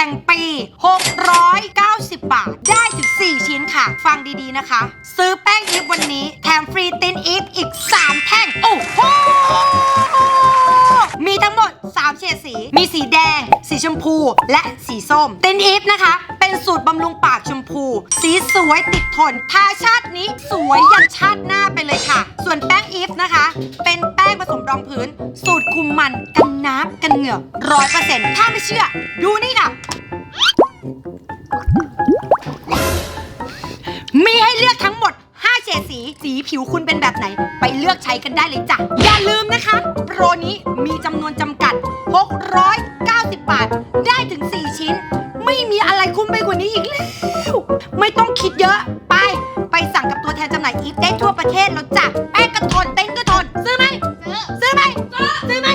ห่งปี 690 บาท ได้ถึง 4 ชิ้นค่ะ ฟังดีๆนะคะ ซื้อแป้งอีฟวันนี้ แถมฟรีตินอีฟอีก 3 แท่ง โอ้โห มีทั้งหมด 3 เฉดสี มีสีแดง สีชมพู และสีส้ม ตินอีฟนะคะ เป็นสูตรบำรุงปากชมพู สีสวยติดทน ทาชาตินี้สวยยันชาติหน้าไปเลยค่ะ ส่วนแป้งอีฟนะคะ เป็นแป้งผสมรองพื้น สูตรคุมมันกันน้ำกันเหงื่อร้อยเปอร์เซ็นต์ถ้าไม่เชื่อ ดูนี่ค่ะ เลือกทั้งหมด 5 เฉดสี สีผิวคุณเป็นแบบไหน ไปเลือกใช้กันได้เลยจ้ะ อย่าลืมนะคะ โปรนี้มีจำนวนจำกัด 690 บาท ได้ถึง 4 ชิ้น ไม่มีอะไรคุ้มไปกว่านี้อีกแล้ว ไม่ต้องคิดเยอะ ไป ไปสั่งกับตัวแทนจำหน่ายอีฟได้ทั่วประเทศแล้วจ้ะ แป้งก็ทน เต้นก็ทน ซื้อไหม ซื้อไหม ซื้อไหม